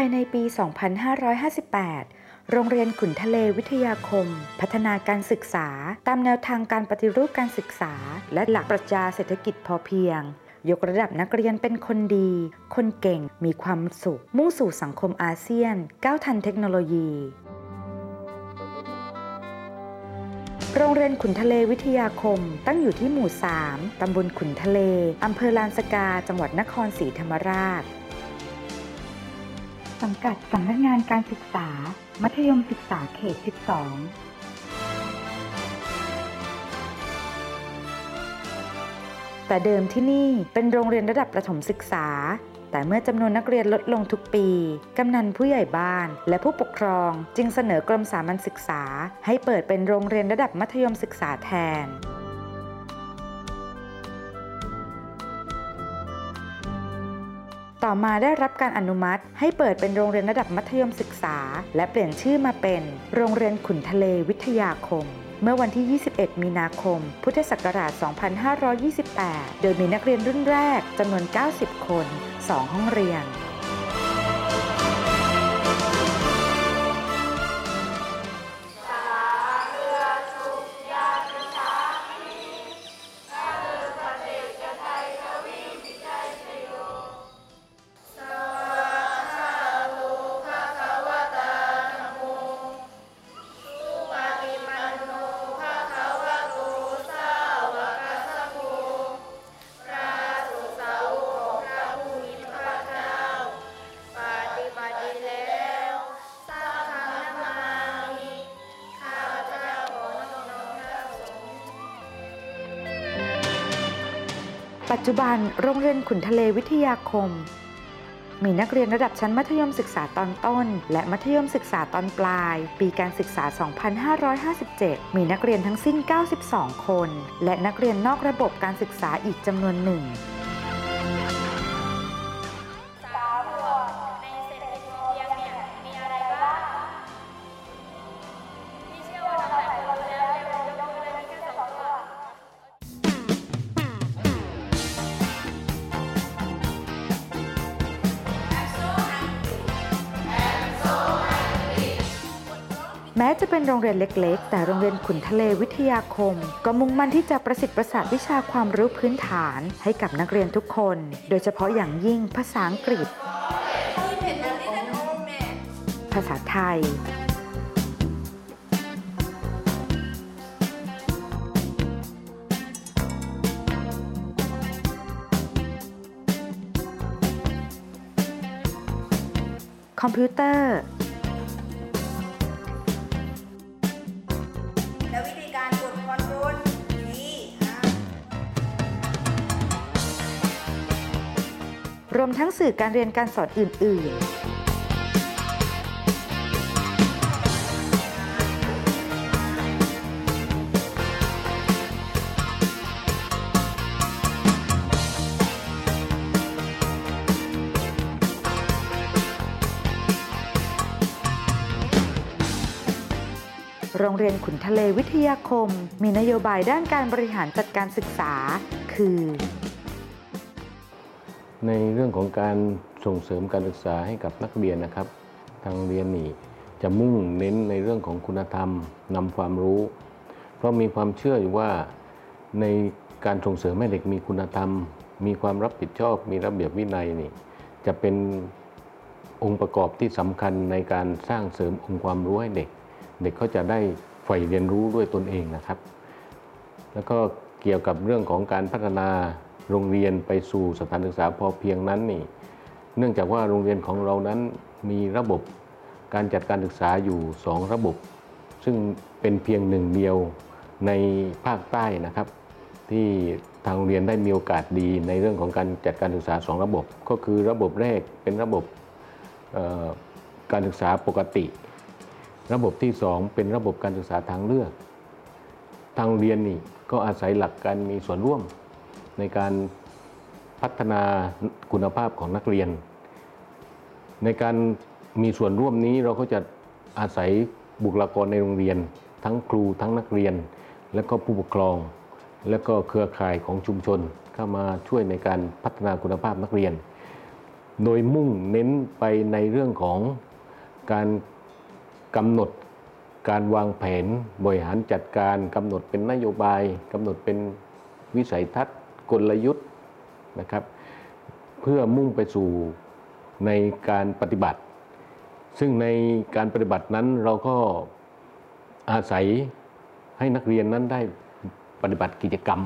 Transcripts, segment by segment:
ายในปี 2558 โรงเรียนขุนทะเลวิทยาคม พัฒนาการศึกษา ตามแนวทางการปฏิรูปการศึกษา และหลักปรัชญาเศรษฐกิจพอเพียง ยกระดับนักเรียนเป็นคนดี คนเก่ง มีความสุข มุ่งสู่สังคมอาเซียน ก้าวทันเทคโนโลยีโรงเรียนขุนทะเลวิทยาคม ตั้งอยู่ที่หมู่ 3 ตำบลขุนทะเล อำเภอลานสกา จังหวัดนครศรีธรรมราช สังกัดสำนักงานการศึกษา มัธยมศึกษาเขต 12แต่เดิมที่นี่เป็นโรงเรียนระดับประถมศึกษา แต่เมื่อจำนวนนักเรียนลดลงทุกปี กำนันผู้ใหญ่บ้าน และผู้ปกครองจึงเสนอกรมสามัญศึกษา ให้เปิดเป็นโรงเรียนระดับมัธยมศึกษาแทน ต่อมาได้รับการอนุมัติ ให้เปิดเป็นโรงเรียนระดับมัธยมศึกษา และเปลี่ยนชื่อมาเป็น โรงเรียนขุนทะเลวิทยาคม เมื่อวันที่ 21 มีนาคม พุทธศักราช 2528 โดยมีนักเรียนรุ่นแรกจำนวน 90 คน 2 ห้องเรียน ปัจจุบันโรงเรียนขุนทะเลวิทยาคม มีนักเรียนระดับชั้นมัธยมศึกษาตอนต้น และมัธยมศึกษาตอนปลาย ปีการศึกษา 2557 มีนักเรียนทั้งสิ้น 92 คน และนักเรียนนอกระบบการศึกษาอีกจำนวนหนึ่ง จะเป็นโรงเรียนเล็ก ๆ แต่โรงเรียนขุนทะเลวิทยาคม ก็มุ่งมั่นที่จะประสิทธิ์ประสาทวิชาความรู้พื้นฐานให้กับนักเรียนทุกคน โดยเฉพาะอย่างยิ่งภาษาอังกฤษ ภาษาไทย คอมพิวเตอร์ รวมทั้งสื่อการเรียนการสอนอื่น ๆโรงเรียนขุนทะเลวิทยาคม มีนโยบายด้านการบริหารจัดการศึกษา คือ ในเรื่องของการส่งเสริมการศึกษาให้กับนักเรียนนะครับ ทางเรียนนี่จะมุ่งเน้นในเรื่องของคุณธรรมนำความรู้ เพราะมีความเชื่ออยู่ว่าในการส่งเสริมให้เด็กมีคุณธรรม มีความรับผิดชอบ มีระเบียบวินัยนี่จะเป็นองค์ประกอบที่สำคัญในการสร้างเสริมองค์ความรู้ให้เด็ก เด็กเขาจะได้ใฝ่เรียนรู้ด้วยตนเองนะครับ แล้วก็เกี่ยวกับเรื่องของการพัฒนา โรงเรียนไปสู่สถานศึกษาพอเพียงนั้นนี่ เนื่องจากว่าโรงเรียนของเรานั้นมีระบบการจัดการศึกษาอยู่ 2 ระบบ ซึ่งเป็นเพียงหนึ่งเดียวในภาคใต้นะครับ ที่ทางโรงเรียนได้มีโอกาสดีในเรื่องของการจัดการศึกษา 2 ระบบ ก็คือระบบแรกเป็นระบบการศึกษาปกติ ระบบที่ 2 เป็นระบบการศึกษาทางเลือก ทางโรงเรียนนี่ก็อาศัยหลักการมีส่วนร่วม ในการพัฒนาคุณภาพของนักเรียน ในการมีส่วนร่วมนี้เราก็จะอาศัยบุคลากรในโรงเรียน ทั้งครูทั้งนักเรียน และก็ผู้ปกครอง และก็เครือข่ายของชุมชนเข้ามาช่วยในการพัฒนาคุณภาพนักเรียน โดยมุ่งเน้นไปในเรื่องของการกำหนดการวางแผนบริหารจัดการกำหนดเป็นนโยบายกำหนดเป็นวิสัยทัศน์ กลยุทธ์นะครับ เพื่อมุ่งไปสู่ในการปฏิบัติ ซึ่งในการปฏิบัตินั้นเราก็อาศัยให้นักเรียนนั้นได้ปฏิบัติกิจกรรม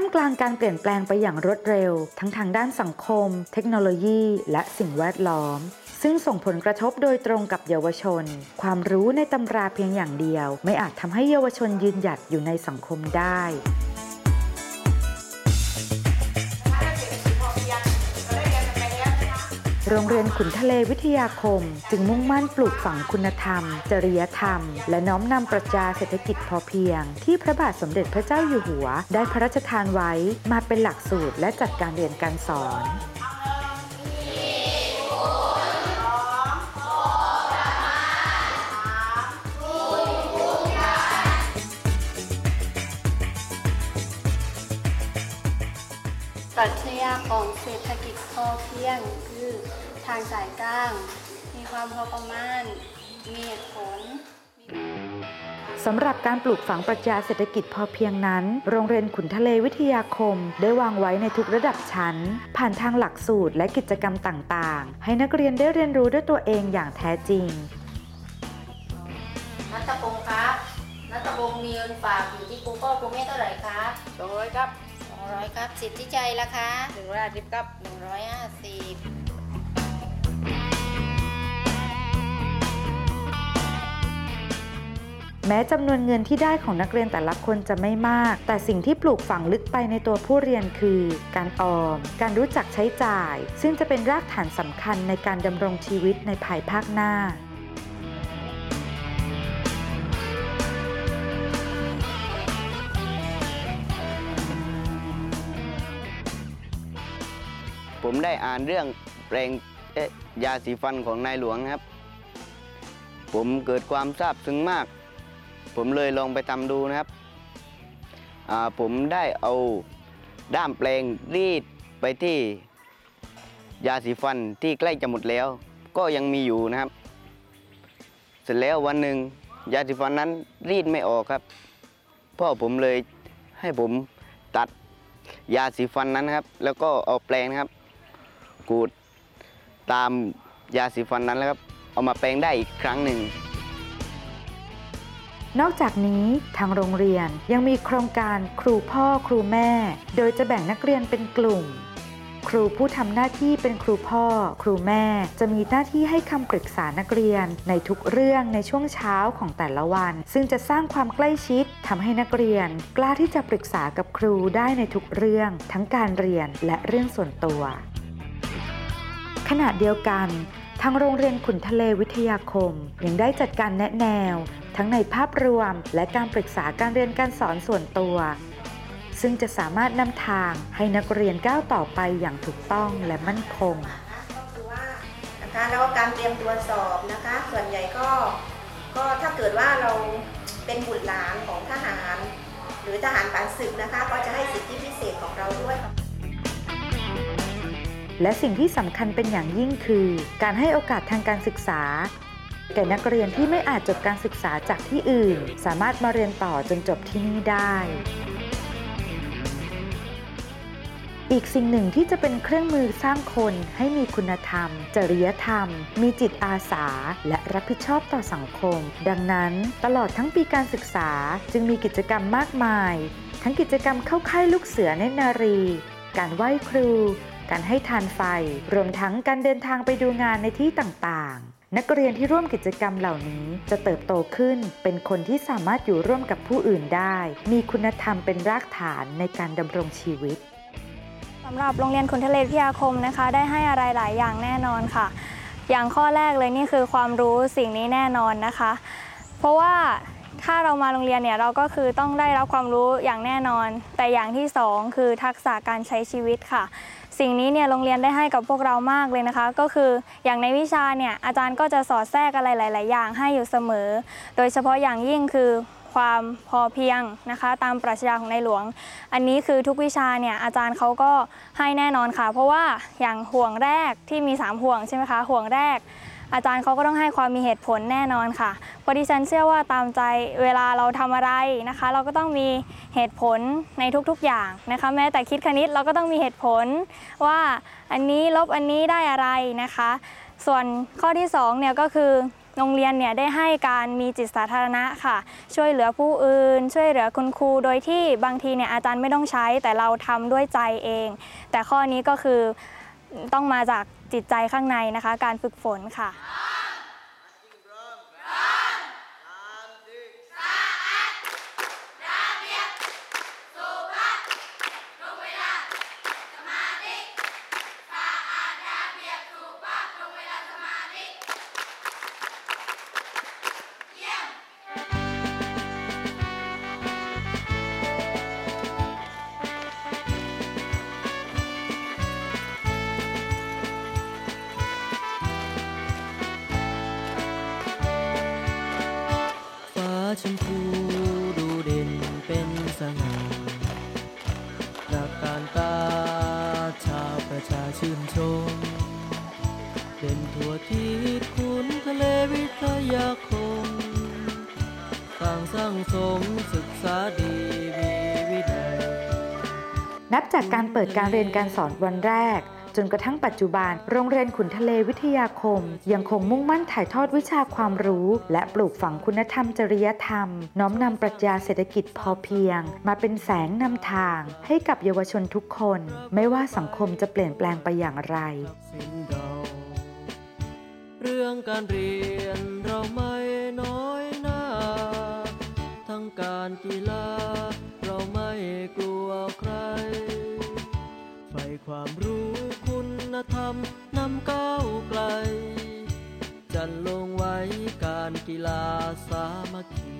ามกลางการเปลี่ยนแปลงไปอย่างรวดเร็ว ทั้งทางด้านสังคม เทคโนโลยี และสิ่งแวดล้อม ซึ่งส่งผลกระทบโดยตรงกับเยาวชน ความรู้ในตำราเพียงอย่างเดียว ไม่อาจทำให้เยาวชนยืนหยัดอยู่ในสังคมได้ โรงเรียนขุนทะเลวิทยาคม จึงมุ่งมั่นปลูกฝังคุณธรรม จริยธรรม และน้อมนำปรัชญาเศรษฐกิจพอเพียง ที่พระบาทสมเด็จพระเจ้าอยู่หัว ได้พระราชทานไว้มาเป็นหลักสูตรและจัดการเรียนการสอน ปรัชญาของเศรษฐกิจพอเพียงคือทางสายกลาง มีความพอประมาณ มีเหตุผลสำหรับการปลูกฝังปรัชญาเศรษฐกิจพอเพียงนั้น โรงเรียนขุนทะเลวิทยาคม ได้วางไว้ในทุกระดับชั้น ผ่านทางหลักสูตรและกิจกรรมต่างๆ ให้นักเรียนได้เรียนรู้ด้วยตัวเองอย่างแท้จริง นัตพงศ์ครับ นัตพงศ์มีเงินฝากอยู่ที่กูก็กูไม่เท่าไหร่ครับสองร้อยครับสอง ร้อยครับสิทธิใจละคะหนึ่งร้อยห้าสิบครับหนึ่งร้อยห้าสิบแม้จำนวนเงินที่ได้ของนักเรียนแต่ละคนจะไม่มาก แต่สิ่งที่ปลูกฝังลึกไปในตัวผู้เรียนคือ การออม การรู้จักใช้จ่าย ซึ่งจะเป็นรากฐานสำคัญในการดำรงชีวิตในภายภาคหน้า ผมได้อ่านเรื่องแปลงยาสีฟันของนายหลวงครับ ผมเกิดความซาบซึ้งมาก ผมเลยลองไปทำดูนะครับ ผมได้เอาด้ามแปลงรีดไปที่ยาสีฟันที่ใกล้จะหมดแล้ว ก็ยังมีอยู่นะครับ เสร็จแล้ววันหนึ่งยาสีฟันนั้นรีดไม่ออกครับ พ่อผมเลยให้ผมตัดยาสีฟันนั้นครับ แล้วก็เอาแปลงนะครับูด ตามยาสีฟันนั้นแล้วครับ เอามาแปลงได้อีกครั้งหนึ่ง นอกจากนี้ทางโรงเรียนยังมีโครงการครูพ่อครูแม่ โดยจะแบ่งนักเรียนเป็นกลุ่ม ครูผู้ทำหน้าที่เป็นครูพ่อ ครูแม่ จะมีหน้าที่ให้คำปรึกษานักเรียน ในทุกเรื่องในช่วงเช้าของแต่ละวัน ซึ่งจะสร้างความใกล้ชิดทำให้นักเรียน กล้าที่จะปรึกษากับครูได้ในทุกเรื่อง ทั้งการเรียนและเรื่องส่วนตัว ขณะเดียวกัน ทางโรงเรียนขุนทะเลวิทยาคม ยังได้จัดการแนะแนว ทั้งในภาพรวมและการปรึกษาการเรียนการสอนส่วนตัว ซึ่งจะสามารถนำทางให้นักเรียนก้าวต่อไปอย่างถูกต้องและมั่นคงนะคะแล้วก็การเตรียมตัวสอบนะคะ ส่วนใหญ่ก็ก็ถ้าเกิดว่าเราเป็นบุตรหลานของทหาร หรือทหารผ่านศึกนะคะ ก็จะให้สิทธิพิเศษของเราด้วย และสิ่งที่สำคัญเป็นอย่างยิ่งคือ การให้โอกาสทางการศึกษา แก่นักเรียนที่ไม่อาจจบการศึกษาจากที่อื่น สามารถมาเรียนต่อจนจบที่นี่ได้ อีกสิ่งหนึ่งที่จะเป็นเครื่องมือสร้างคนให้มีคุณธรรม จริยธรรม มีจิตอาสา และรับผิดชอบต่อสังคม ดังนั้นตลอดทั้งปีการศึกษาจึงมีกิจกรรมมากมาย ทั้งกิจกรรมเข้าค่ายลูกเสือเนนารี การไหว้ครู การให้ทานไฟ รวมทั้งการเดินทางไปดูงานในที่ต่างๆนักเรียนที่ร่วมกิจกรรมเหล่านี้จะเติบโตขึ้น เป็นคนที่สามารถอยู่ร่วมกับผู้อื่นได้ มีคุณธรรมเป็นรากฐานในการดำรงชีวิตสำหรับโรงเรียนขุนทะเลวิทยาคมนะคะ ได้ให้อะไรหลายอย่างแน่นอนค่ะ อย่างข้อแรกเลยนี่คือความรู้สิ่งนี้แน่นอนนะคะ เพราะว่า ถ้าเรามาโรงเรียนเนี่ยเราก็คือต้องได้รับความรู้อย่างแน่นอน แต่อย่างที่สองคือทักษะการใช้ชีวิตค่ะ สิ่งนี้เนี่ยโรงเรียนได้ให้กับพวกเรามากเลยนะคะ ก็คืออย่างในวิชาเนี่ยอาจารย์ก็จะสอดแทรกอะไรหลาย ๆ อย่างให้อยู่เสมอ โดยเฉพาะอย่างยิ่งคือความพอเพียงนะคะ ตามปรัชญาของในหลวง อันนี้คือทุกวิชาเนี่ยอาจารย์เขาก็ให้แน่นอนค่ะ เพราะว่าอย่างห่วงแรกที่มี 3 ห่วงใช่ไหมคะห่วงแรก อาจารย์เขาก็ต้องให้ความมีเหตุผลแน่นอนค่ะเพราะดิฉันเชื่อว่าตามใจเวลาเราทำอะไรนะคะ เราก็ต้องมีเหตุผลในทุกๆอย่างนะคะ แม้แต่คิดคณิตเราก็ต้องมีเหตุผลว่าอันนี้ลบอันนี้ได้อะไรนะคะ ส่วนข้อที่2เนี่ยก็คือโรงเรียนเนี่ยได้ให้การมีจิตสาธารณะค่ะ ช่วยเหลือผู้อื่น ช่วยเหลือคุณครูโดยที่บางทีเนี่ยอาจารย์ไม่ต้องใช้แต่เราทำด้วยใจเอง แต่ข้อนี้ก็คือ ต้องมาจากจิตใจข้างในนะคะ การฝึกฝนค่ะ นับจากการเปิดการเรียนการสอนวันแรก จนกระทั่งปัจจุบัน โรงเรียนขุนทะเลวิทยาคม ยังคงมุ่งมั่นถ่ายทอดวิชาความรู้ และปลูกฝังคุณธรรมจริยธรรม น้อมนำปรัชญาเศรษฐกิจพอเพียง มาเป็นแสงนำทาง ให้กับเยาวชนทุกคน ไม่ว่าสังคมจะเปลี่ยนแปลงไปอย่างไร เรื่องการเรียนเราไม่น้อยหน้าทั้งการกีฬา ความรู้คุณธรรมนำก้าวไกล จันลงไว้การกีฬาสามัคคี